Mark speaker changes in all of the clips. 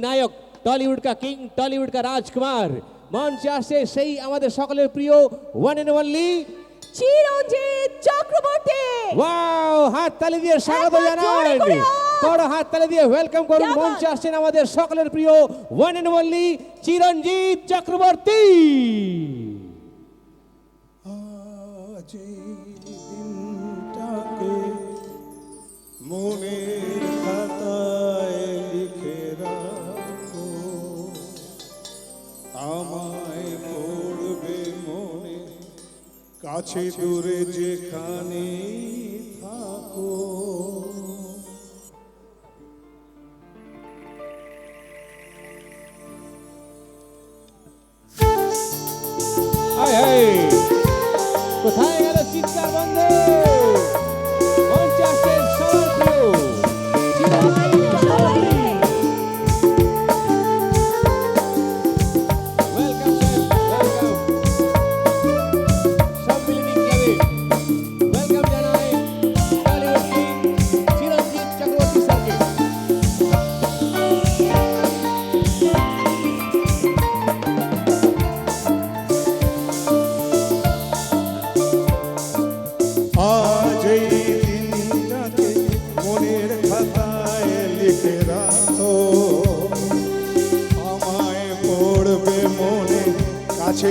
Speaker 1: নায়ক Tollywood কা king Tollywood কা রাজকুমার। মঞ্চে আসে সেই আমাদের সকলের প্রিয় one and only
Speaker 2: Chiranjit Chakraborty.
Speaker 1: Wow হাত তালি দিয়ে স্বাগত
Speaker 2: জানাই।
Speaker 1: বড় হাত তালি দিয়ে ওয়েলকাম করুন। মঞ্চে আসছেন আমাদের সকলের প্রিয় one and only Chiranjit Chakraborty.
Speaker 3: আজ দিনটাকে মনে কাছে দূরে যেখানে থাকো।
Speaker 1: কোথায় গেল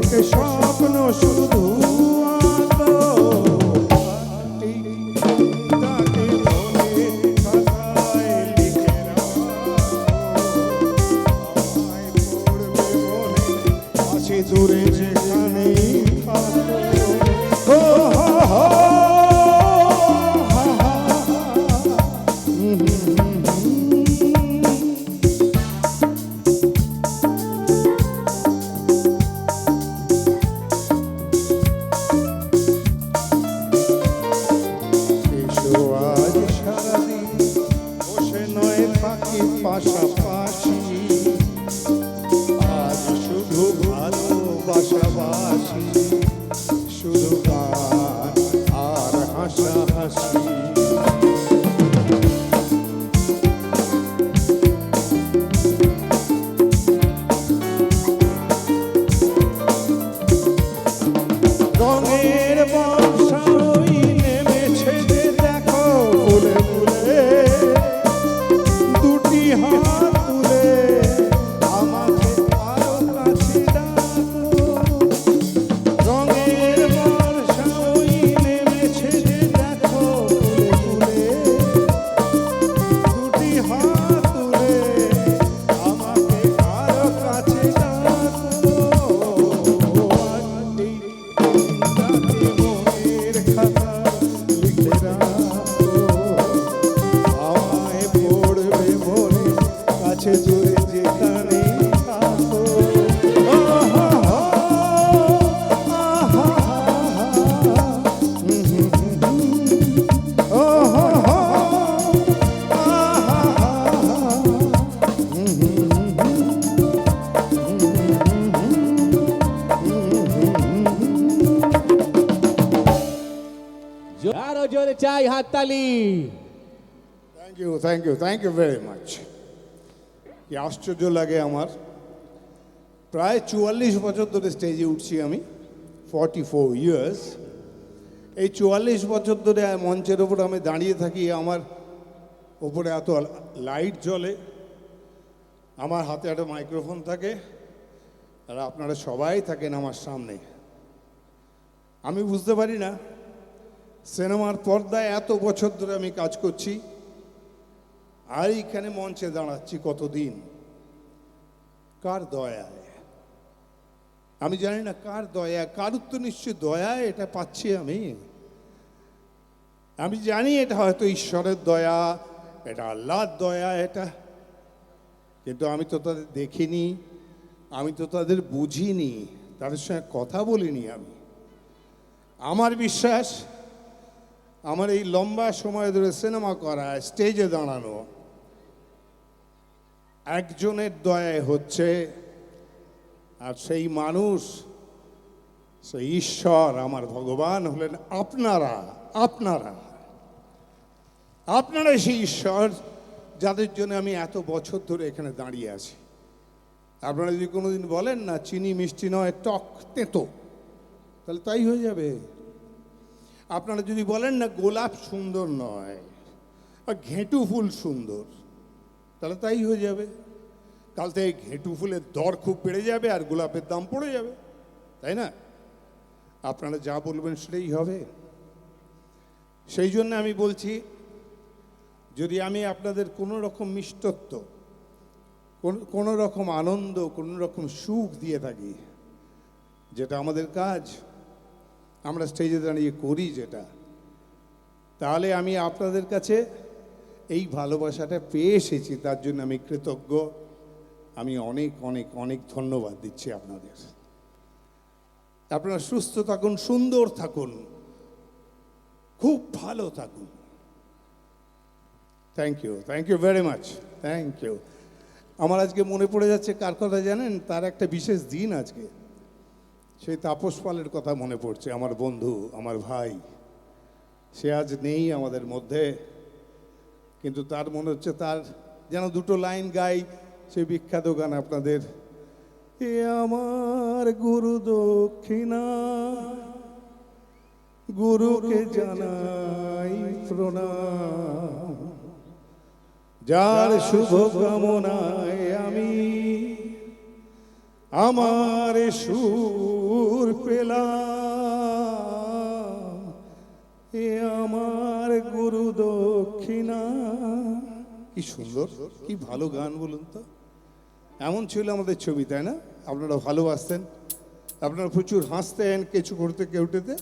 Speaker 3: que eu choco no
Speaker 1: chão জোরে চাই হাততালি।
Speaker 3: Thank you thank you thank you very much কি আশ্চর্য লাগে আমার। প্রায় চুয়াল্লিশ বছর ধরে স্টেজে উঠছি আমি ফর্টি ফোর ইয়ার্স এই চুয়াল্লিশ বছর ধরে মঞ্চের ওপর আমি দাঁড়িয়ে থাকি, আমার ওপরে এত লাইট জ্বলে। আমার হাতে একটা মাইক্রোফোন থাকে, আর আপনারা সবাই থাকেন আমার সামনে। আমি বুঝতে পারি না সিনেমার পর্দায় এত বছর ধরে আমি কাজ করছি, আর এইখানে মঞ্চে দাঁড়াচ্ছি কতদিন? কার দয়ায়? আমি জানি না কার দয়া কারুর তো নিশ্চয় দয়া এটা পাচ্ছি আমি। আমি জানি এটা হয়তো ঈশ্বরের দয়া, এটা আল্লাহর দয়া, এটা। কিন্তু আমি তো তাদের দেখিনি, আমি তো তাদের বুঝিনি, তাদের সঙ্গে কথা বলিনি আমি। আমার বিশ্বাস আমার এই লম্বা সময় ধরে সিনেমা করা, স্টেজে দাঁড়ানো, একজনের দয়ায় হচ্ছে আর সেই মানুষ, সেই ঈশ্বর আমার ভগবান হলেন আপনারা আপনারা। আপনারা সেই ঈশ্বর যাদের জন্য আমি এত বছর ধরে এখানে দাঁড়িয়ে আছি। আপনারা যদি কোনোদিন বলেন না, চিনি মিষ্টি নয়, টক তেঁতো, তাহলে তাই হয়ে যাবে। আপনারা যদি বলেন না গোলাপ সুন্দর নয় আর ঘেঁটু ফুল সুন্দর, তাহলে তাই হয়ে যাবে। কাল থেকে ঘেঁটু ফুলের দর খুব বেড়ে যাবে আর গোলাপের দাম পড়ে যাবে, তাই না? আপনারা যা বলবেন সেটাই হবে। সেই জন্য আমি বলছি, যদি আমি আপনাদের কোনো রকম মিষ্টত্ব, কোন- কোনো রকম আনন্দ, কোনো রকম সুখ দিয়ে থাকি, যেটা আমাদের কাজ আমরা স্টেজে দাঁড়িয়ে করি যেটা, তাহলে আমি আপনাদের কাছে এই ভালোবাসাটা পেয়ে এসেছি, তার জন্য আমি কৃতজ্ঞ। আমি অনেক অনেক অনেক ধন্যবাদ দিচ্ছি আপনাদের। আপনারা সুস্থ থাকুন, সুন্দর থাকুন, খুব ভালো থাকুন। Thank you thank you very much thank you আমার আজকে মনে পড়ে যাচ্ছে, কার কথা জানেন? তার একটা বিশেষ দিন আজকে। সেই তাপস পালের কথা মনে পড়ছে, আমার বন্ধু, আমার ভাই। সে আজ নেই আমাদের মধ্যে, কিন্তু তার মনে হচ্ছে তার যেন দুটো লাইন গাই, সে বিখ্যাত গান আপনাদের। এ আমার গুরু দক্ষিণা, গুরুকে জানাই প্রণাম। যার শুভ কামনায় আমি, আমার সুর পেলাম এ আমার গুরু দক্ষিণা। কি সুন্দর, কি ভালো গান বলুন তো। এমন ছিল আমাদের ছবি, তাই না? আপনারা ভালোবাসতেন। আপনারা প্রচুর হাসতেন কিছু করতে, কেউটেতে।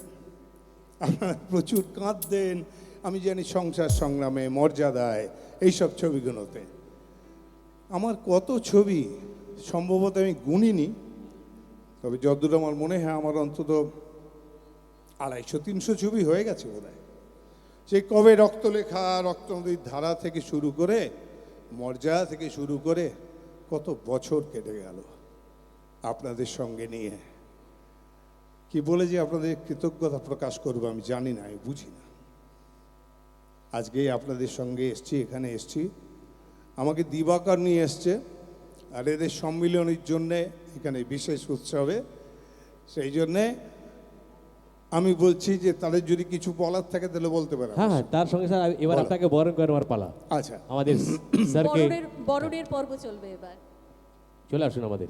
Speaker 3: আপনারা প্রচুর কাঁদতেন। আমি জানি সংসার সংগ্রামে মর্যাদায় এইসব ছবিগুলোতে। আমার কত ছবি সম্ভবত আমি গুনিনি। তবে যতদূর আমার মনে হয় আমার অন্তত আড়াইশো, তিনশো ছবি হয়ে গেছে বোধ সেই কবে রক্তলেখা রক্ত নদীর ধারা থেকে শুরু করে, মর্যাদা থেকে শুরু করে কত বছর কেটে গেল আপনাদের সঙ্গে নিয়ে। কি বলে যে আপনাদের কৃতজ্ঞতা প্রকাশ করব আমি জানি না, আমি বুঝি না। আজকে আপনাদের সঙ্গে এসছি, এখানে এসছি। আমাকে দিবাকর নিয়ে এসছে। আর এদের সম্মিলনের জন্যে এখানে বিশেষ উৎসবে। সেই জন্যে আমি বলছি যে তাদের যদি কিছু বলার থাকে তাহলে বলতে পারে
Speaker 1: হ্যাঁ হ্যাঁ তার সঙ্গে স্যার এবার। আপনাকে বরণ আমার পালা।
Speaker 3: আচ্ছা।
Speaker 1: আমাদের স্যারকে
Speaker 2: বরণের পর্ব চলবে এবার।
Speaker 1: চলে আসুন আমাদের।